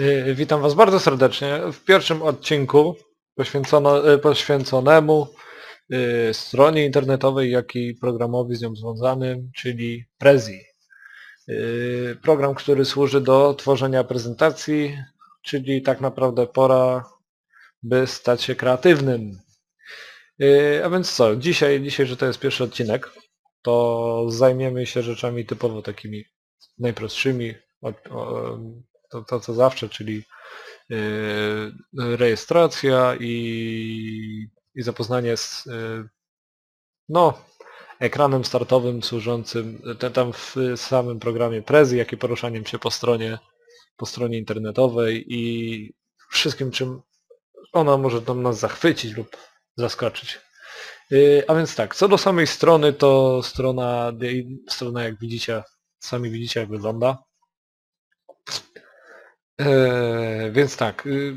Y, Witam Was bardzo serdecznie w pierwszym odcinku y, poświęconemu y, stronie internetowej, jak i programowi z nią związanym, czyli Prezi. Program, który służy do tworzenia prezentacji, czyli tak naprawdę pora, by stać się kreatywnym. A więc co, dzisiaj, dzisiaj, że to jest pierwszy odcinek, to zajmiemy się rzeczami typowo takimi najprostszymi, to, to co zawsze, czyli yy, rejestracja i, i zapoznanie z yy, no, ekranem startowym służącym tam w samym programie Prezi, jak i poruszaniem się po stronie, po stronie internetowej i wszystkim czym ona może tam nas zachwycić lub zaskoczyć. Yy, A więc tak, co do samej strony, to strona, strona jak widzicie, sami widzicie jak wygląda. Eee, więc tak, y,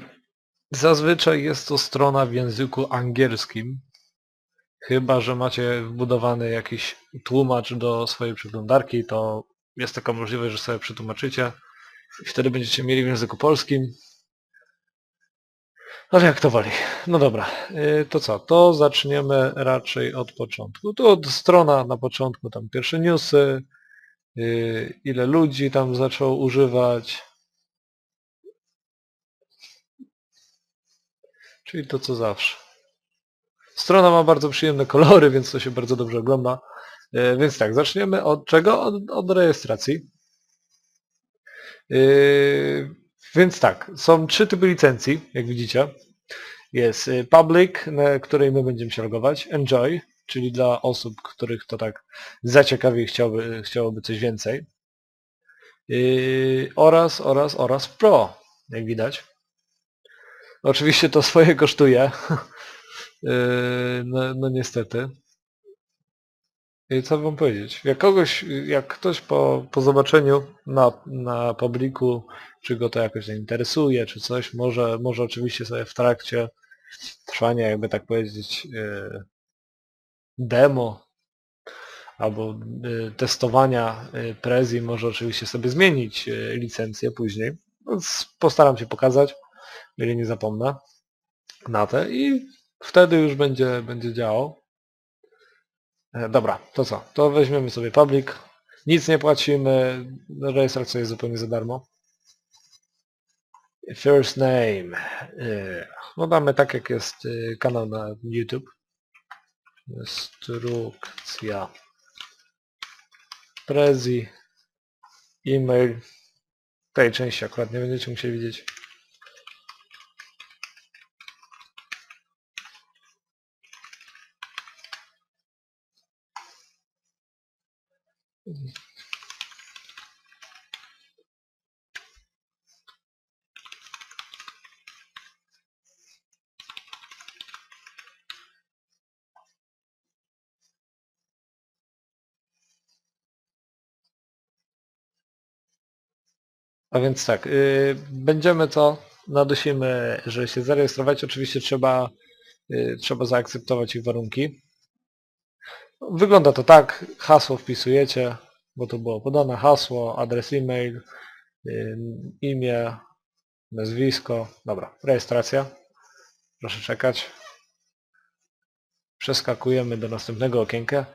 zazwyczaj jest to strona w języku angielskim, chyba że macie wbudowany jakiś tłumacz do swojej przeglądarki, to jest taka możliwość, że sobie przetłumaczycie wtedy będziecie mieli w języku polskim. Ale jak to woli. No dobra, y, to co? To zaczniemy raczej od początku. Tu od strona na początku, tam pierwsze newsy, y, ile ludzi tam zaczął używać, Czyli to co zawsze. Strona ma bardzo przyjemne kolory, więc to się bardzo dobrze ogląda. E, Więc tak, zaczniemy od czego? Od, od rejestracji. E, Więc tak, są trzy typy licencji, jak widzicie. Jest e, Public, na której my będziemy się logować, Enjoy, czyli dla osób, których to tak zaciekawi i chciałoby, chciałoby coś więcej. Oraz, oraz, oraz Pro, jak widać. Oczywiście to swoje kosztuje. Yy, No, no niestety. I co wam powiedzieć? Jak kogoś, jak ktoś po, po zobaczeniu na, na publiku, czy go to jakoś zainteresuje, czy coś, może, może oczywiście sobie w trakcie trwania, jakby tak powiedzieć, yy, demo albo yy, testowania Prezi może oczywiście sobie zmienić licencję później. Więc postaram się pokazać jeżeli nie zapomnę, na te i wtedy już będzie, będzie działał. E, Dobra, to co? To weźmiemy sobie public. Nic nie płacimy, rejestracja jest zupełnie za darmo. First name. E, No damy tak jak jest e, kanał na YouTube. Instrukcja. Prezi. E-mail. Tej części akurat nie będziecie musieli widzieć. A więc tak, yy, będziemy to, nadusimy, że się zarejestrować. Oczywiście trzeba, yy, trzeba zaakceptować ich warunki. Wygląda to tak, hasło wpisujecie, bo to było podane, hasło, adres e-mail, yy, imię, nazwisko, dobra, rejestracja. Proszę czekać. Przeskakujemy do następnego okienka.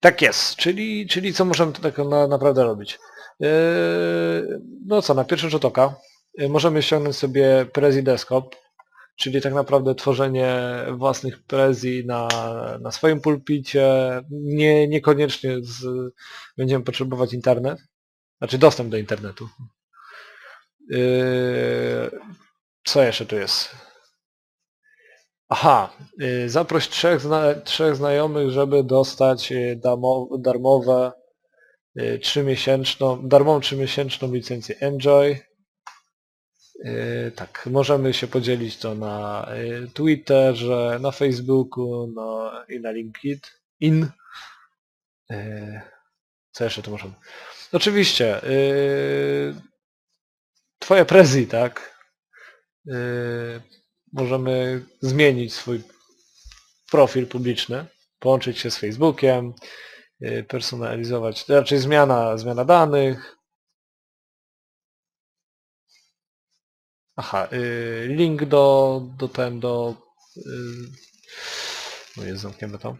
Tak jest, czyli, czyli co możemy tak na, naprawdę robić? Yy, No co, na pierwszy rzut oka yy, możemy ściągnąć sobie Prezi Desktop, czyli tak naprawdę tworzenie własnych Prezi na, na swoim pulpicie, nie, niekoniecznie z, będziemy potrzebować internet, znaczy dostęp do internetu. Yy, Co jeszcze tu jest? Aha, yy, zaproś trzech, zna trzech znajomych, żeby dostać yy, darmowe yy, darmową trzymiesięczną licencję Enjoy. Yy, Tak, możemy się podzielić to na yy, Twitterze, na Facebooku no, i na LinkedIn. Yy, Co jeszcze tu możemy? Oczywiście, Twoje prezi, tak? Możemy zmienić swój profil publiczny, połączyć się z Facebookiem, personalizować, raczej zmiana, zmiana danych, Aha, y, link do, do ten, do... y, No jest, zamkniemy to.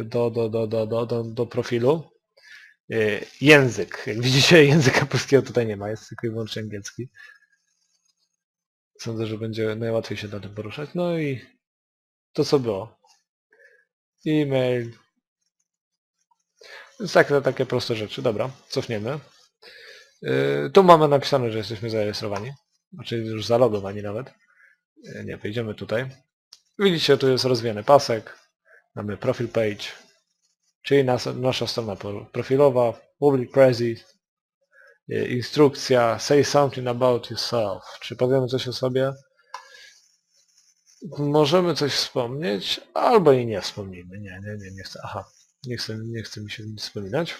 Y, Do, do, do, do, do, do, do profilu. Język. Jak widzicie, języka polskiego tutaj nie ma, jest tylko i wyłącznie angielski. Sądzę, że będzie najłatwiej się na tym poruszać. No i to co było. E-mail. Więc tak, takie proste rzeczy. Dobra, cofniemy. Tu mamy napisane, że jesteśmy zarejestrowani. Znaczy już zalogowani nawet. Yy, nie, wejdziemy tutaj. Widzicie, tu jest rozwijany pasek. Mamy profil page. Czyli nas, nasza strona pro- profilowa. Public. Yy, instrukcja. Say something about yourself. Czy powiemy coś o sobie? Możemy coś wspomnieć, albo i nie wspomnimy. Nie, nie, nie, nie chcę. Aha, nie chcę, nie chcę mi się wspominać.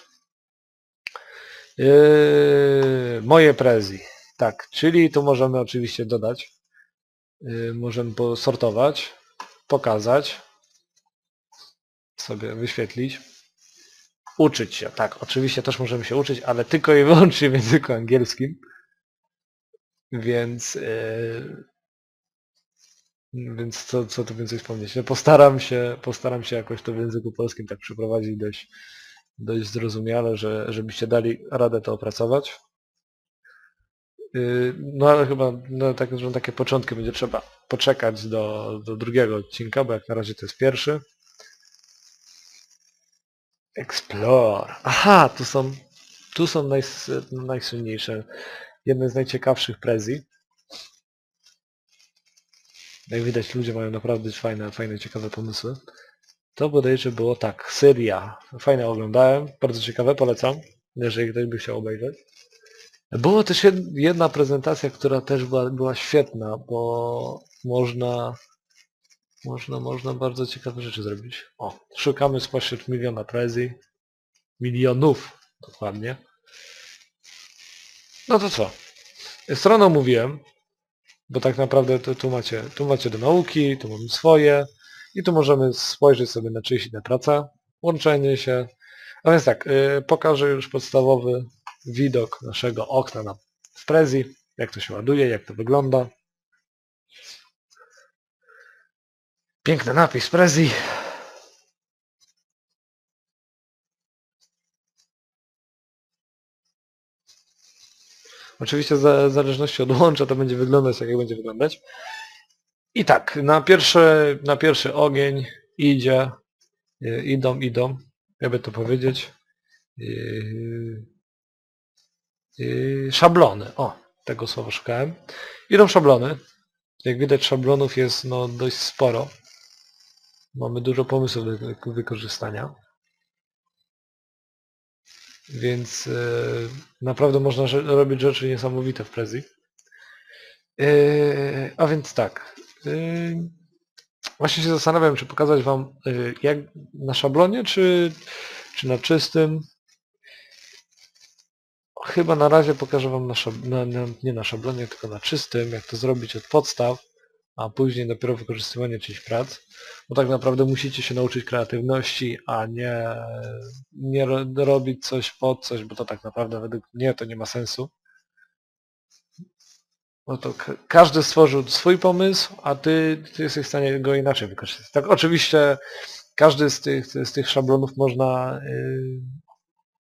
Yy, moje prezi. Tak, czyli tu możemy oczywiście dodać. Yy, możemy posortować, pokazać, sobie wyświetlić. Uczyć się. Tak, oczywiście też możemy się uczyć, ale tylko i wyłącznie w języku angielskim. Więc yy, więc co, co tu więcej wspomnieć? No postaram się, postaram się jakoś to w języku polskim tak przeprowadzić dość, dość zrozumiale, że, żebyście dali radę to opracować. Yy, No ale chyba no, tak, że takie początki będzie trzeba poczekać do, do drugiego odcinka, bo jak na razie to jest pierwszy. Explore. Aha, tu są, tu są najs, najsłynniejsze, jedne z najciekawszych prezji. Jak widać ludzie mają naprawdę fajne, fajne, ciekawe pomysły. To bodajże było tak, Syria. Fajne oglądałem, bardzo ciekawe, polecam, jeżeli ktoś by chciał obejrzeć. Było też jed- jedna prezentacja, która też była, była świetna, bo można, można, można bardzo ciekawe rzeczy zrobić. O, szukamy spośród miliona prezji. Milionów, dokładnie. No to co? Stronę omówiłem, bo tak naprawdę tu, tu, macie, tu macie do nauki, tu mamy swoje i tu możemy spojrzeć sobie na czyjeś inne prace, łączenie się. A więc tak, yy, pokażę już podstawowy widok naszego okna na, w Prezi, jak to się ładuje, jak to wygląda. Piękny napis Prezi. Oczywiście w zależności od łącza to będzie wyglądać tak jak będzie wyglądać. I tak, na pierwszy, na pierwszy ogień idzie, y, idą, idą, jakby to powiedzieć, yy, szablony. O, tego słowa szukałem. Idą szablony. Jak widać szablonów jest no, dość sporo. Mamy dużo pomysłów do wykorzystania. Więc e, naprawdę można robić rzeczy niesamowite w Prezi. E, a więc tak. Właśnie się zastanawiam, czy pokazać Wam jak na szablonie, czy, czy na czystym. Chyba na razie pokażę Wam na, na, na, nie na szablonie, tylko na czystym, jak to zrobić od podstaw, a później dopiero wykorzystywanie czyichś prac. Bo tak naprawdę musicie się nauczyć kreatywności, a nie, nie ro, robić coś pod coś, bo to tak naprawdę według mnie to nie ma sensu. No to ka- każdy stworzył swój pomysł, a ty, ty jesteś w stanie go inaczej wykorzystać. Tak oczywiście każdy z tych, z tych szablonów można, yy,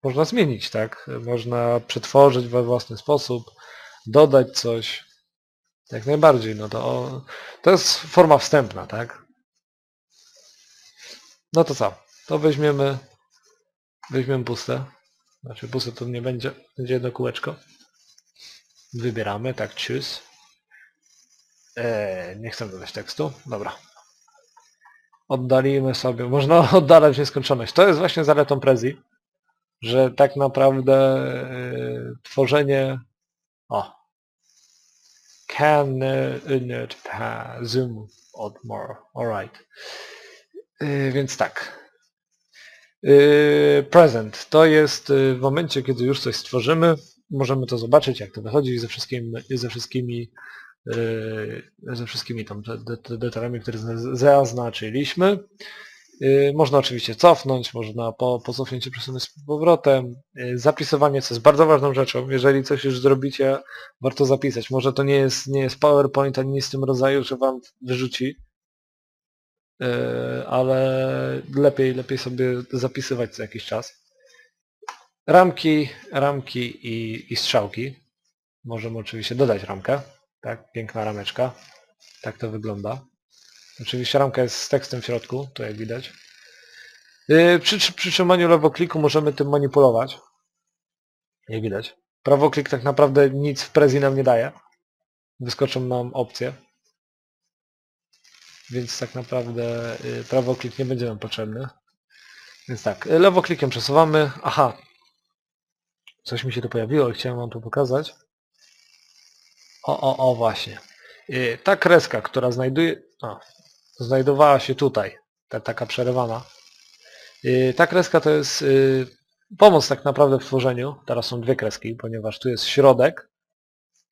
można zmienić, tak? Można przetworzyć we własny sposób, dodać coś. Jak najbardziej, no to, to jest forma wstępna, tak? No to co? To weźmiemy, weźmiemy puste. Znaczy puste to nie będzie, będzie jedno kółeczko. Wybieramy, tak, choose. Eee, nie chcę dodać tekstu. Dobra. Oddalimy sobie, można oddalać nieskończoność. To jest właśnie zaletą Prezi, że tak naprawdę e, tworzenie... O. Can not zoom out more. Alright. Yy, więc tak. Yy, present to jest w momencie, kiedy już coś stworzymy, możemy to zobaczyć, jak to wychodzi ze wszystkimi, ze wszystkimi, ze wszystkimi tam de- de- detalami, które zna- zaznaczyliśmy. Y, Można oczywiście cofnąć, można po, po cofnięciu przesunąć z powrotem. Y, Zapisywanie, co jest bardzo ważną rzeczą. Jeżeli coś już zrobicie, warto zapisać. Może to nie jest, nie jest PowerPoint ani nic w tym rodzaju, że wam wyrzuci, y, ale lepiej, lepiej sobie zapisywać co jakiś czas. Ramki, ramki i, i strzałki. Możemy oczywiście dodać ramkę. Tak, piękna rameczka. Tak to wygląda. Oczywiście ramka jest z tekstem w środku, to jak widać. Yy, Przy, przy przytrzymaniu lewokliku możemy tym manipulować. Jak widać. Prawoklik tak naprawdę nic w prezji nam nie daje. Wyskoczą nam opcje. Więc tak naprawdę yy, prawoklik nie będzie nam potrzebny. Więc tak, yy, lewoklikiem przesuwamy. Aha. Coś mi się tu pojawiło chciałem wam to pokazać. O, o, o, właśnie. Ta kreska, która znajduje... znajdowała się tutaj, ta taka przerywana. Yy, Ta kreska to jest yy, pomoc tak naprawdę w tworzeniu. Teraz są dwie kreski, ponieważ tu jest środek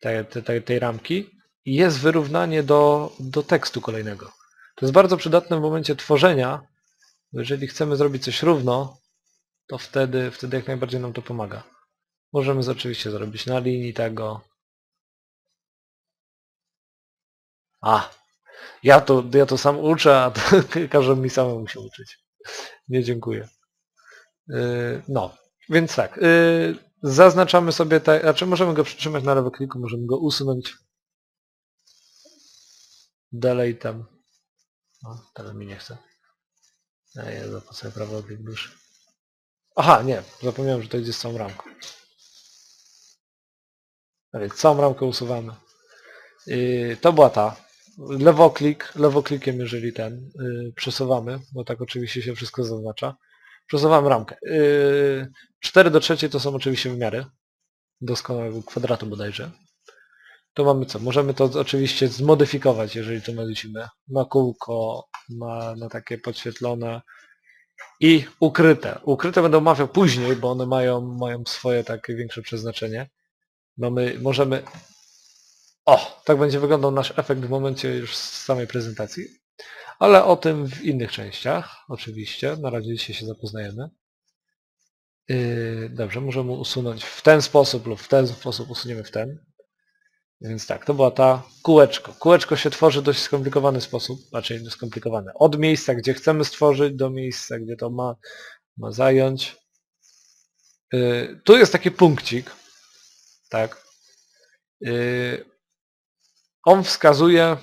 tej, tej, tej ramki i jest wyrównanie do, do tekstu kolejnego. To jest bardzo przydatne w momencie tworzenia, jeżeli chcemy zrobić coś równo, to wtedy, wtedy jak najbardziej nam to pomaga. Możemy oczywiście zrobić na linii tego. A, ja to, ja to sam uczę, a to mi samemu się uczyć. Nie dziękuję. Yy, No, więc tak. yy, Zaznaczamy sobie, te, znaczy możemy go przytrzymać na lewy kliku, możemy go usunąć deletem. O, teraz mi nie chce. A ja po sobie prawo klik duszy. Aha, nie, zapomniałem, że to idzie z całą ramką. A więc całą ramkę usuwamy. Yy, to była ta. Lewoklik, lewoklikiem jeżeli ten yy, przesuwamy, bo tak oczywiście się wszystko zaznacza. Przesuwam ramkę. Yy, 4 do 3 to są oczywiście wymiary doskonałego kwadratu bodajże. To mamy co? Możemy to oczywiście zmodyfikować, jeżeli to nalecimy. Na kółko, na, na takie podświetlone i ukryte. Ukryte będę omawiał później, bo one mają, mają swoje takie większe przeznaczenie. Mamy, możemy... O! Tak będzie wyglądał nasz efekt w momencie już z samej prezentacji. Ale o tym w innych częściach, oczywiście. Na razie dzisiaj się zapoznajemy. Yy, dobrze, możemy usunąć w ten sposób lub w ten sposób usuniemy w ten. Więc tak, to była ta kółeczko. Kółeczko się tworzy w dość skomplikowany sposób, raczej skomplikowany. Od miejsca, gdzie chcemy stworzyć, do miejsca, gdzie to ma, ma zająć. Yy, tu jest taki punkcik. Tak. Yy, on wskazuje,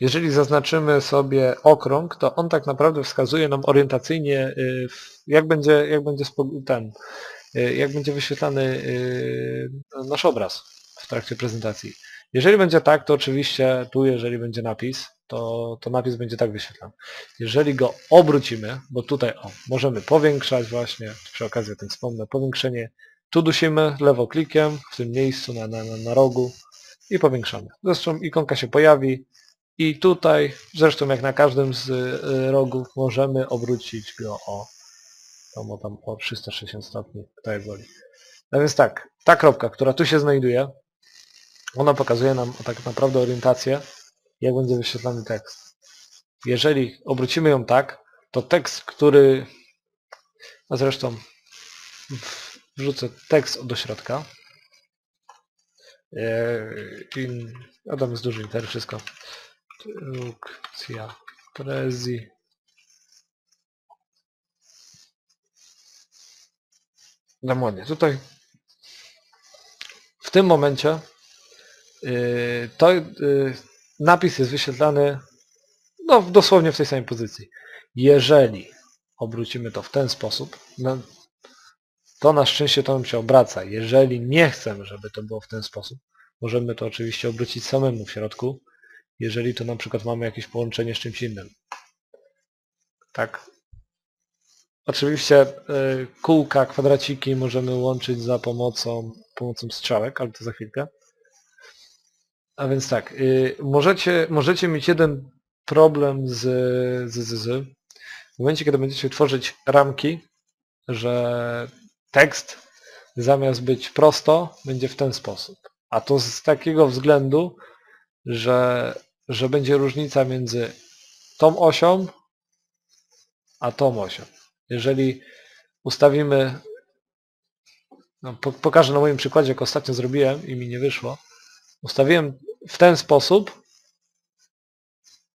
jeżeli zaznaczymy sobie okrąg, to on tak naprawdę wskazuje nam orientacyjnie, y, jak będzie, jak będzie ten, y, jak będzie wyświetlany y, nasz obraz w trakcie prezentacji. Jeżeli będzie tak, to oczywiście tu, jeżeli będzie napis, to, to napis będzie tak wyświetlany. Jeżeli go obrócimy, bo tutaj o, możemy powiększać właśnie, przy okazji o tym wspomnę, powiększenie, tu dusimy lewoklikiem w tym miejscu na, na, na rogu, i powiększamy. Zresztą ikonka się pojawi i tutaj, zresztą jak na każdym z y, rogów, możemy obrócić go o, tam, o, o 360 stopni, kto jak woli. No więc tak, ta kropka, która tu się znajduje, ona pokazuje nam tak naprawdę orientację, jak będzie wyświetlany tekst. Jeżeli obrócimy ją tak, to tekst, który, a zresztą wrzucę tekst do środka, in, Adam jest duży liter, wszystko. Produkcja Prezi. Dam ładnie. Tutaj w tym momencie yy, to yy, napis jest wyświetlany no, dosłownie w tej samej pozycji. Jeżeli obrócimy to w ten sposób, no, to na szczęście to nam się obraca. Jeżeli nie chcemy, żeby to było w ten sposób, możemy to oczywiście obrócić samemu w środku, jeżeli to na przykład mamy jakieś połączenie z czymś innym. Tak. Oczywiście y, kółka, kwadraciki możemy łączyć za pomocą, pomocą strzałek, ale to za chwilkę. A więc tak, y, możecie, możecie mieć jeden problem z, z, z, z w momencie, kiedy będziecie tworzyć ramki, że tekst zamiast być prosto, będzie w ten sposób. A to z takiego względu, że, że będzie różnica między tą osią Atom 8. Jeżeli ustawimy, no, po, pokażę na moim przykładzie, jak ostatnio zrobiłem i mi nie wyszło, ustawiłem w ten sposób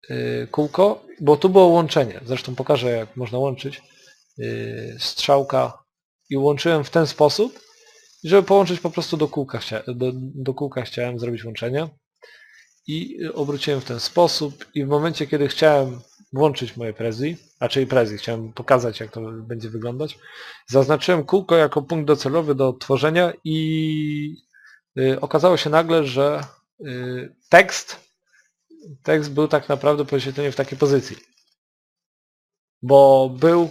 yy, kółko, bo tu było łączenie, zresztą pokażę jak można łączyć, yy, strzałka i łączyłem w ten sposób, żeby połączyć po prostu do kółka, do, do kółka chciałem zrobić łączenie i obróciłem w ten sposób i w momencie, kiedy chciałem włączyć moje prezi, a czyli prezi, chciałem pokazać, jak to będzie wyglądać, zaznaczyłem kółko jako punkt docelowy do odtworzenia i y, okazało się nagle, że y, tekst, tekst był tak naprawdę po w takiej pozycji. Bo był,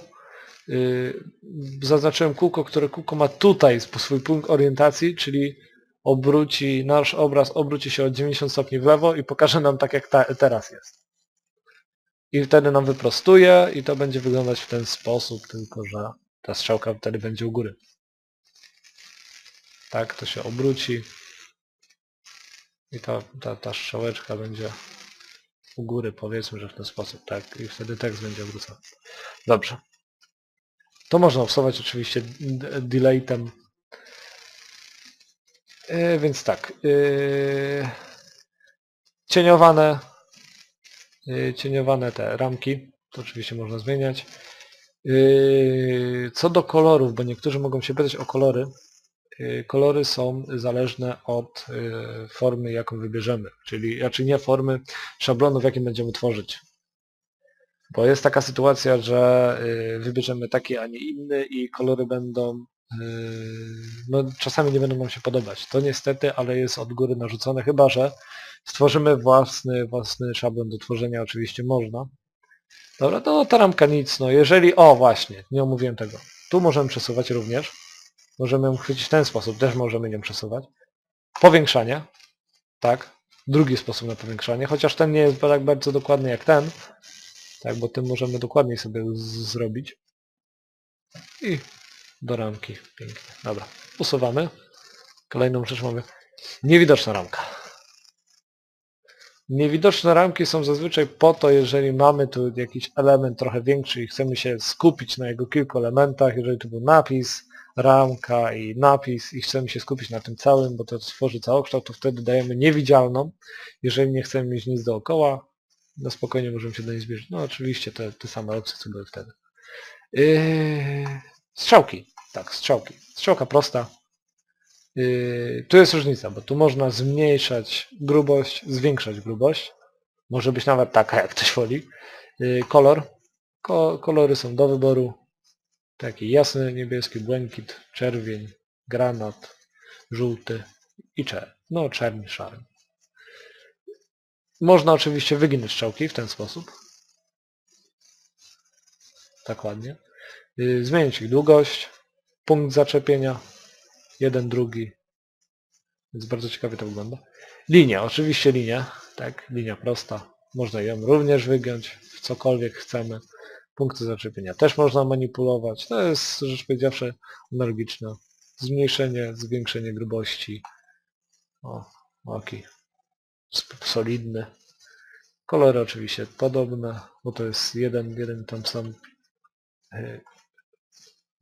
zaznaczyłem kółko, które kółko ma tutaj swój punkt orientacji, czyli obróci, nasz obraz obróci się o 90 stopni w lewo i pokaże nam tak jak ta, teraz jest. I wtedy nam wyprostuje i to będzie wyglądać w ten sposób, tylko że ta strzałka wtedy będzie u góry. Tak, to się obróci i ta, ta, ta strzałeczka będzie u góry, powiedzmy, że w ten sposób, tak, i wtedy tekst będzie obrócony. Dobrze. To można usuwać oczywiście d- deletem E, więc tak. e, Cieniowane, e, cieniowane te ramki, to oczywiście można zmieniać. Co do kolorów, bo niektórzy mogą się pytać o kolory. Kolory są zależne od formy, jaką wybierzemy, czyli raczej nie formy szablonu, w jakim będziemy tworzyć. Bo jest taka sytuacja, że e, wybierzemy taki, a nie inny i kolory będą Yy, no, czasami nie będą nam się podobać. To niestety, ale jest od góry narzucone, chyba że stworzymy własny, własny szablon do tworzenia, oczywiście można. Dobra, to ta ramka nic, no jeżeli, o właśnie, nie omówiłem tego. Tu możemy przesuwać również. Możemy ją chwycić w ten sposób, też możemy nią przesuwać. Powiększanie, tak, drugi sposób na powiększanie, chociaż ten nie jest tak bardzo dokładny jak ten, tak, bo tym możemy dokładniej sobie zrobić. I do ramki. Pięknie. Dobra. Usuwamy. Kolejną rzecz mamy. Niewidoczna ramka. Niewidoczne ramki są zazwyczaj po to, jeżeli mamy tu jakiś element trochę większy i chcemy się skupić na jego kilku elementach, jeżeli tu był napis, ramka i napis i chcemy się skupić na tym całym, bo to tworzy całokształt, to wtedy dajemy niewidzialną. Jeżeli nie chcemy mieć nic dookoła, no spokojnie możemy się do niej zbliżyć. No oczywiście te, te same opcje, co były wtedy. Yy, strzałki. Tak, strzałki. Strzałka prosta. Yy, tu jest różnica, bo tu można zmniejszać grubość, zwiększać grubość. Może być nawet taka, jak ktoś woli. Yy, kolor. Ko kolory są do wyboru. Taki jasny, niebieski, błękit, czerwień, granat, żółty i czerń. No, czerń, szary. Można oczywiście wyginać strzałki w ten sposób. Tak ładnie. Yy, zmienić ich długość, punkt zaczepienia, jeden, drugi, więc bardzo ciekawie to wygląda. Linia, oczywiście linia, tak, linia prosta, można ją również wygiąć w cokolwiek chcemy. Punkty zaczepienia też można manipulować, to jest rzecz powiedziawszy analogiczna. Zmniejszenie, zwiększenie grubości, o, taki sp- solidny. Kolory oczywiście podobne, bo to jest jeden, jeden tam sam yy,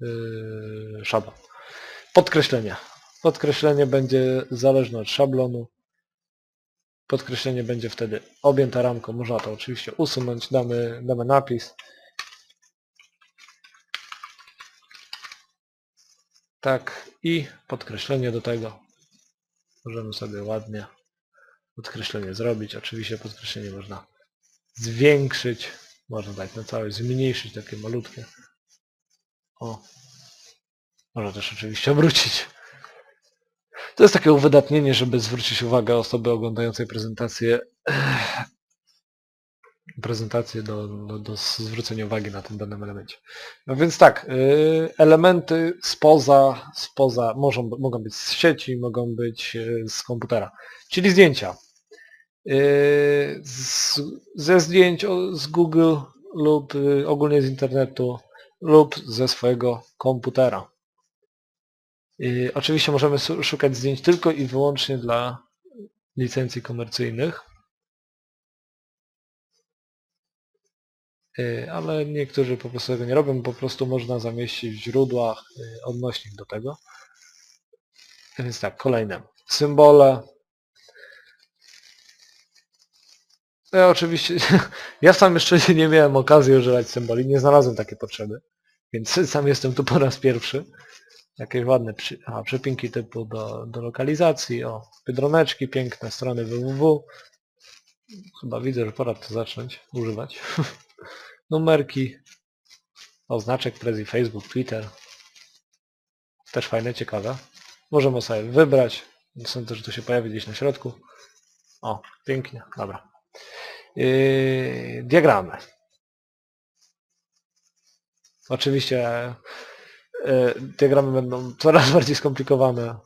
yy, szablon. Podkreślenie. Podkreślenie będzie zależne od szablonu. Podkreślenie będzie wtedy objęte ramką. Można to oczywiście usunąć. Damy, damy napis. Tak. I podkreślenie do tego. Możemy sobie ładnie podkreślenie zrobić. Oczywiście podkreślenie można zwiększyć. Można dać na całość zmniejszyć takie malutkie. O. Można też oczywiście obrócić. To jest takie uwydatnienie, żeby zwrócić uwagę osoby oglądającej prezentację prezentację do, do, do zwrócenia uwagi na tym danym elemencie. No więc tak, y, elementy spoza, spoza mogą, mogą być z sieci, mogą być y, z komputera, czyli zdjęcia. Y, Z, ze zdjęć z Google lub y, ogólnie z internetu lub ze swojego komputera. Y, Oczywiście możemy szukać zdjęć tylko i wyłącznie dla licencji komercyjnych. Ale niektórzy po prostu tego nie robią, po prostu można zamieścić w źródłach odnośnik do tego. Więc tak, kolejne. Symbole. Ja oczywiście, ja sam jeszcze nie miałem okazji używać symboli, nie znalazłem takiej potrzeby, więc sam jestem tu po raz pierwszy. Jakieś ładne przy, przypinki typu do, do lokalizacji, o, biedroneczki piękne, strony www. Chyba widzę, że pora to zacząć używać. Numerki, oznaczek Prezi, Facebook, Twitter. Też fajne, ciekawe. Możemy sobie wybrać. Sądzę, że to się pojawi gdzieś na środku. O, pięknie, dobra. Yy, diagramy. Oczywiście yy, diagramy będą coraz bardziej skomplikowane.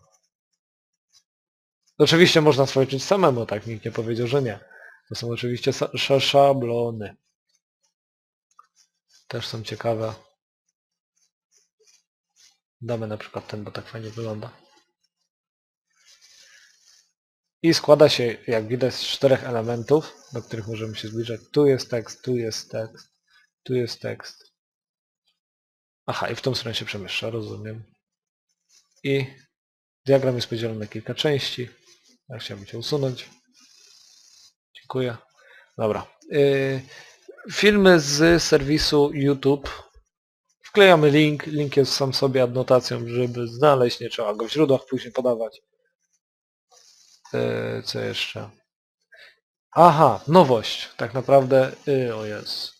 Oczywiście można stworzyć samemu, tak? Nikt nie powiedział, że nie. To są oczywiście szablony. Też są ciekawe. Damy na przykład ten, bo tak fajnie wygląda. I składa się, jak widać, z czterech elementów, do których możemy się zbliżać. Tu jest tekst, tu jest tekst, tu jest tekst. Aha, i w tą stronę się przemieszcza, rozumiem. I diagram jest podzielony na kilka części. Ja chciałbym Cię usunąć. Dziękuję. Dobra. Yy, filmy z serwisu YouTube. Wklejamy link. Link jest sam sobie adnotacją, żeby znaleźć. Nie trzeba go w źródłach później podawać. Yy, co jeszcze? Aha, nowość. Tak naprawdę, yy, o jest.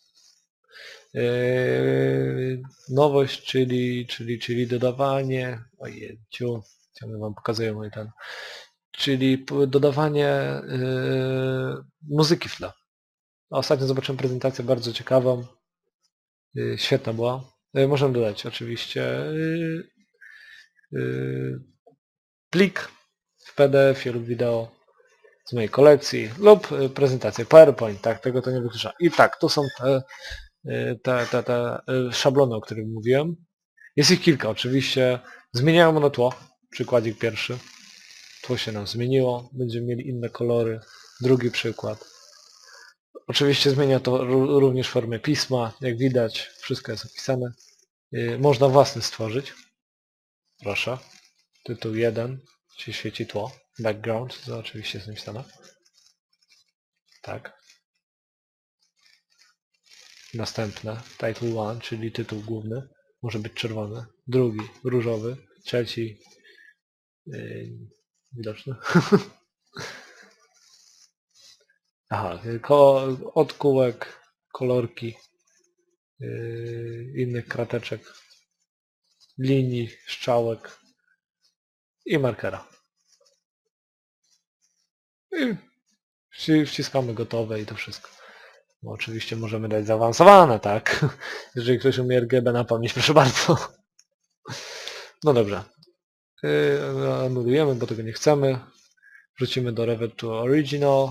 Yy, nowość, czyli, czyli, czyli dodawanie, ojejciu, ciągle wam pokazuję mój ten, czyli dodawanie yy, muzyki w tle. Ostatnio zobaczyłem prezentację bardzo ciekawą, świetna była. Możemy dodać oczywiście plik w PDF lub wideo z mojej kolekcji lub yy, prezentację PowerPoint, tak, tego to nie wyklucza. I tak, to są te y, te, te, te y, szablony, o których mówiłem. Jest ich kilka oczywiście. Zmieniają one tło. Przykładzik pierwszy. Tło się nam zmieniło. Będziemy mieli inne kolory. Drugi przykład. Oczywiście zmienia to ró- również formę pisma. Jak widać, wszystko jest opisane. Y, Można własny stworzyć. Proszę. Tytuł 1. Się świeci tło. Background. To oczywiście jest napisane. Tak. Następne, title one, czyli tytuł główny, może być czerwony. Drugi, różowy. Trzeci, yy, widoczny. Aha, ko odkółek, kolorki, yy, innych krateczek, linii, strzałek i markera. I wci- wciskamy gotowe i to wszystko. Oczywiście możemy dać zaawansowane, tak? Jeżeli ktoś umie RGB na pamięć, proszę bardzo. No dobrze. Yy, anulujemy, bo tego nie chcemy. Wrócimy do Revit to Original.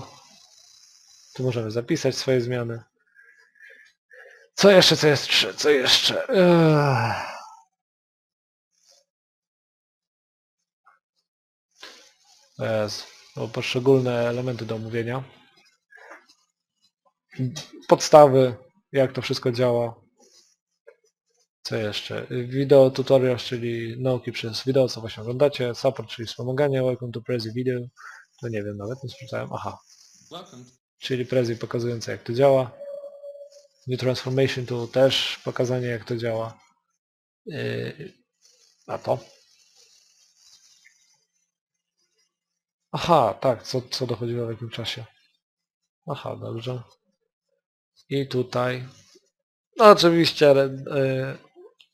Tu możemy zapisać swoje zmiany. Co jeszcze, co jeszcze, co jeszcze? Ech. Jest. No, poszczególne elementy do omówienia podstawy, jak to wszystko działa. Co jeszcze? Video tutorials, czyli nauki przez wideo, co właśnie oglądacie. Support, czyli wspomaganie. Welcome to Prezi Video. To nie wiem nawet, nie sprawdzałem. Aha, Welcome. czyli Prezi pokazujące jak to działa. New Transformation tu też pokazanie jak to działa. Yy, a to? Aha, tak, co, co dochodziło w jakim czasie. Aha, dobrze. I tutaj. No oczywiście e,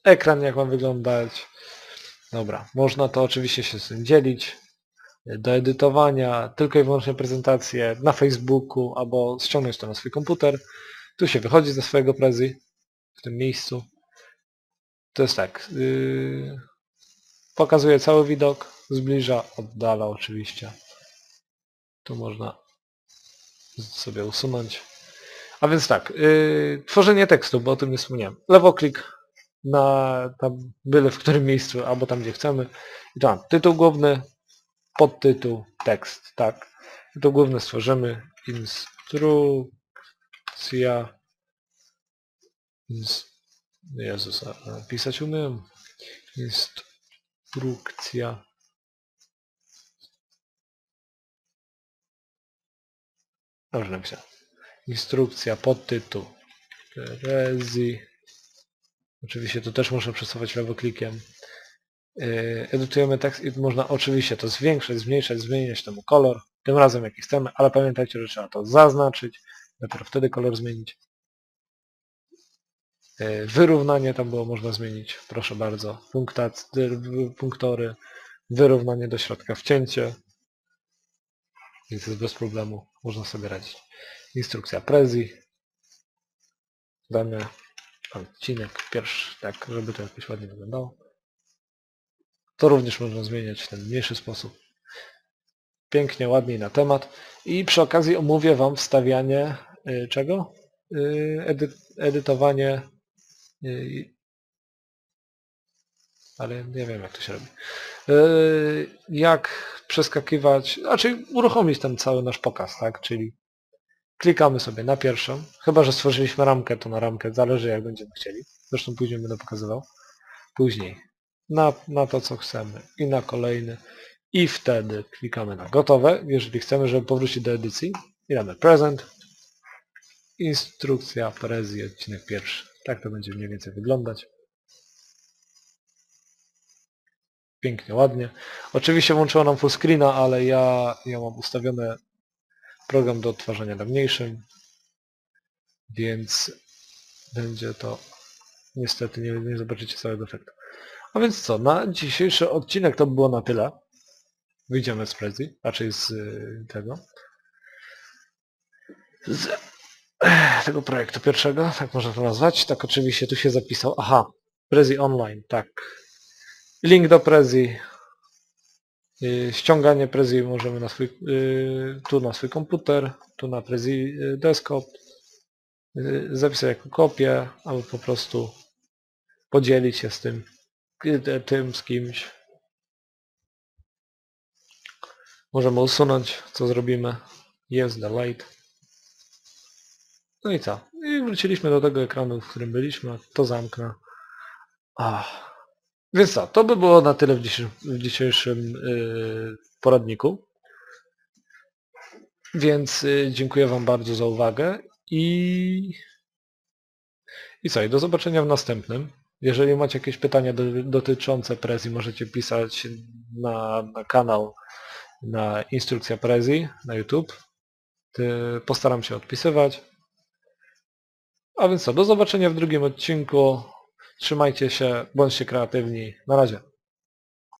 ekran jak ma wyglądać. Dobra, można to oczywiście się z tym dzielić. Do edytowania, tylko i wyłącznie prezentacje na Facebooku albo ściągnąć to na swój komputer. Tu się wychodzi ze swojego prezi w tym miejscu. To jest tak. Yy, pokazuje cały widok, zbliża, oddala oczywiście. Tu można sobie usunąć. A więc tak, yy, tworzenie tekstu, bo o tym nie wspomniałem. Lewoklik na tam byle w którym miejscu, albo tam gdzie chcemy. I tam tytuł główny, podtytuł, tekst, tak. Tytuł główny stworzymy. Instrukcja Ins- Jezus, pisać umiem. Instrukcja. Dobrze napisałem. Instrukcja, podtytuł. Rezi. Oczywiście tu też muszę przesuwać lewoklikiem. Yy, Edytujemy tekst i można oczywiście to zwiększać, zmniejszać, zmieniać temu kolor. Tym razem jaki chcemy, ale pamiętajcie, że trzeba to zaznaczyć. Dopiero wtedy kolor zmienić. Yy, Wyrównanie tam było można zmienić, proszę bardzo. Punktory, wyrównanie do środka, wcięcie. Więc jest bez problemu, można sobie radzić. Instrukcja Prezi. Dany odcinek pierwszy, tak, żeby to jakoś ładnie wyglądało. To również można zmieniać w ten mniejszy sposób. Pięknie, ładniej na temat. I przy okazji omówię Wam wstawianie y, czego? Y, edy, edytowanie y, ale nie wiem jak to się robi. Y, jak przeskakiwać, znaczy uruchomić ten cały nasz pokaz, tak? Czyli klikamy sobie na pierwszą, chyba że stworzyliśmy ramkę, to na ramkę, zależy jak będziemy chcieli. Zresztą później będę pokazywał. Później na, na to co chcemy i na kolejny i wtedy klikamy na gotowe, jeżeli chcemy, żeby powrócić do edycji i damy present, instrukcja, prezi, odcinek pierwszy. Tak to będzie mniej więcej wyglądać. Pięknie, ładnie. Oczywiście włączyło nam full screena, ale ja, ja mam ustawiony program do odtwarzania na mniejszym, więc będzie to niestety nie, nie zobaczycie całego efektu. A więc co, na dzisiejszy odcinek to by było na tyle. Wyjdziemy z Prezi, raczej z y, tego. Z tego projektu pierwszego, tak można to nazwać. Tak oczywiście tu się zapisał. Aha, Prezi Online, tak. Link do Prezi. Y, Ściąganie Prezi możemy na swój, y, tu na swój komputer, tu na Prezi y, Desktop. Zapisać jako kopię, albo po prostu podzielić się z tym, tym z kimś. Możemy usunąć, co zrobimy. Jest delete. No i co? I wróciliśmy do tego ekranu, w którym byliśmy. To zamknę. Ach. Więc co, to by było na tyle w dzisiejszym, w dzisiejszym yy, poradniku. Więc yy, dziękuję Wam bardzo za uwagę i... I co, i do zobaczenia w następnym. Jeżeli macie jakieś pytania do, dotyczące Prezi, możecie pisać na, na kanał na instrukcja Prezi na YouTube. Postaram się odpisywać. A więc co, do zobaczenia w drugim odcinku. Trzymajcie się, bądźcie kreatywni. Na razie.